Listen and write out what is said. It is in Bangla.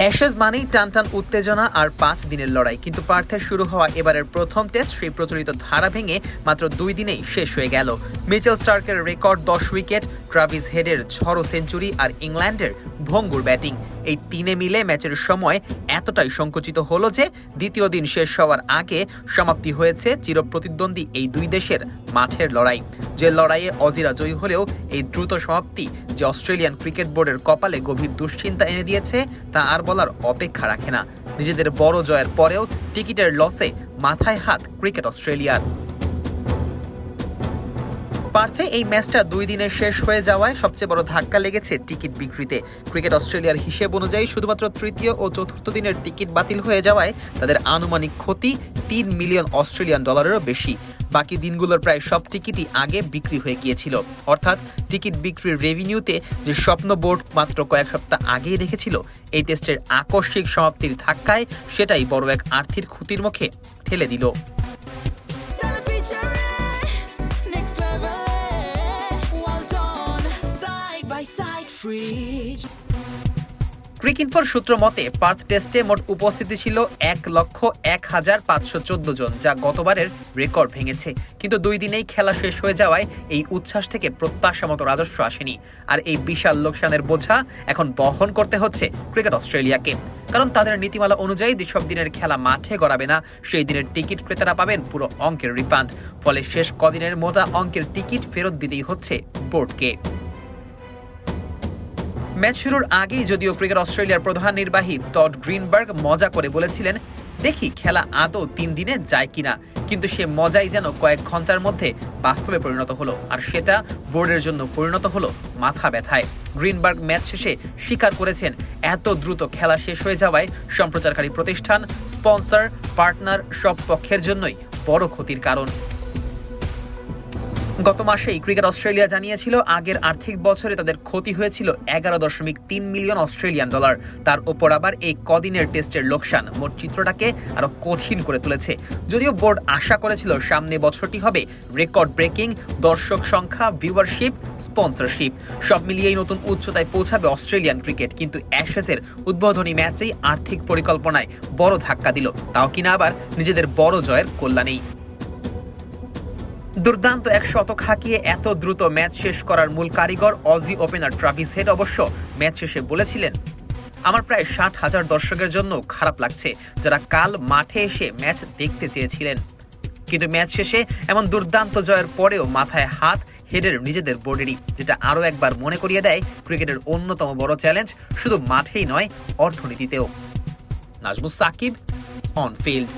অ্যাশেজ মানেই টান টান উত্তেজনা আর পাঁচ দিনের লড়াই। কিন্তু পার্থের শুরু হওয়া এবারের প্রথম টেস্ট সেই প্রচলিত ধারা ভেঙে মাত্র দুই দিনেই শেষ হয়ে গেল। মিচেল স্টার্কের রেকর্ড দশ উইকেট, ট্রাভিস হেডের ঝড়ো সেঞ্চুরি আর ইংল্যান্ডের ভঙ্গুর ব্যাটিং। এই তিনে মিলে ম্যাচের সময় এতটাই সংকুচিত হলো যে দ্বিতীয় দিন শেষ হওয়ার আগে সমাপ্তি হয়েছে চিরপ্রতিদ্বন্দ্বী এই দুই দেশের মাঠের লড়াই। যে লড়াইয়ে অজিরা জয়ী হলেও এই দ্রুত সমাপ্তি যে অস্ট্রেলিয়ান ক্রিকেট বোর্ডের কপালে গভীর দুশ্চিন্তা এনে দিয়েছে, তা আর বলার অপেক্ষা রাখে না। নিজেদের বড় জয়ের পরেও টিকিটের লসে মাথায় হাত ক্রিকেট অস্ট্রেলিয়ার। পার্থে এই ম্যাচটা দুই দিনে শেষ হয়ে যাওয়ায় সবচেয়ে বড় ধাক্কা লেগেছে টিকিট বিক্রিতে। ক্রিকেট অস্ট্রেলিয়ার হিসেব অনুযায়ী শুধুমাত্র তৃতীয় ও চতুর্থ দিনের টিকিট বাতিল হয়ে যাওয়ায় তাদের আনুমানিক ক্ষতি তিন মিলিয়ন অস্ট্রেলিয়ান ডলারেরও বেশি। বাকি দিনগুলোর প্রায় সব টিকিটই আগে বিক্রি হয়ে গিয়েছিল অর্থাৎ টিকিট বিক্রির রেভিনিউতে যে স্বপ্ন বোর্ড মাত্র কয়েক সপ্তাহ আগেই রেখেছিল, এই টেস্টের আকস্মিক সমাপ্তির ধাক্কায় সেটাই বড় এক আর্থিক ক্ষতির মুখে ঠেলে দিল free. ক্রিকইনফোর সূত্র মতে, পার্থ টেস্টে মোট উপস্থিতি ছিল এক লক্ষ এক হাজার পাঁচশো চোদ্দ জন, যা গতবারের রেকর্ড ভেঙেছে। কিন্তু দুই দিনেই খেলা শেষ হয়ে যাওয়ায় এই উচ্ছ্বাস থেকে প্রত্যাশা মতো রাজস্ব আসেনি। আর এই বিশাল লোকসানের বোঝা এখন বহন করতে হচ্ছে ক্রিকেট অস্ট্রেলিয়াকে। কারণ তাদের নীতিমালা অনুযায়ী যেসব দিনের খেলা মাঠে গড়াবে না, সেই দিনের টিকিট ক্রেতারা পাবেন পুরো অঙ্কের রিফান্ড। ফলে শেষ কদিনের মোটা অঙ্কের টিকিট ফেরত দিতেই হচ্ছে বোর্ডকে। ম্যাচ শুরুর আগেই যদিও ক্রিকেট অস্ট্রেলিয়ার প্রধান নির্বাহী টড গ্রিনবার্গ মজা করে বলেছিলেন, দেখি খেলা আদৌ তিন দিনে যায় কিনা। কিন্তু সে মজাই যেন কয়েক ঘণ্টার মধ্যে বাস্তবে পরিণত হলো, আর সেটা বোর্ডের জন্য পরিণত হলো মাথা ব্যথায়। গ্রিনবার্গ ম্যাচ শেষে স্বীকার করেছেন, এত দ্রুত খেলা শেষ হয়ে যাওয়ায় সম্প্রচারকারী প্রতিষ্ঠান, স্পন্সর, পার্টনার সব পক্ষের জন্যই বড় ক্ষতির কারণ। গত মাসেই ক্রিকেট অস্ট্রেলিয়া জানিয়েছিল, আগের আর্থিক বছরে তাদের ক্ষতি হয়েছিল এগারো দশমিক তিন মিলিয়ন অস্ট্রেলিয়ান ডলার। তার ওপর আবার এই কদিনের টেস্টের লোকসান। মোট চিত্রটাকে আরও কঠিন করে তুলেছে। যদিও বোর্ড আশা করেছিল সামনে বছরটি হবে রেকর্ড ব্রেকিং, দর্শক সংখ্যা, ভিউয়ারশিপ, স্পন্সরশিপ। সব মিলিয়েই নতুন উচ্চতায় পৌঁছাবে অস্ট্রেলিয়ান ক্রিকেট। কিন্তু অ্যাশেজের উদ্বোধনী ম্যাচেই আর্থিক পরিকল্পনায় বড় ধাক্কা দিল। তাও কিনা আবার নিজেদের বড় জয়ের কল্যাণেই। দুর্দান্ত এক শতক হাঁকিয়ে এত দ্রুত ম্যাচ শেষ করার মূল কারিগর অজি ওপেনার ট্রাভিস হেড অবশ্য ম্যাচ শেষে বলেছিলেন, আমার প্রায় ষাট হাজার দর্শকের জন্য খারাপ লাগছে যারা কাল মাঠে এসে ম্যাচ দেখতে চেয়েছিলেন। কিন্তু ম্যাচ শেষে এমন দুর্দান্ত জয়ের পরেও মাথায় হাত হেডের নিজেদের বোর্ডেরই, যেটা আরও একবার মনে করিয়ে দেয় ক্রিকেটের অন্যতম বড় চ্যালেঞ্জ শুধু মাঠেই নয়, অর্থনীতিতেও। Nazmus Sakib on field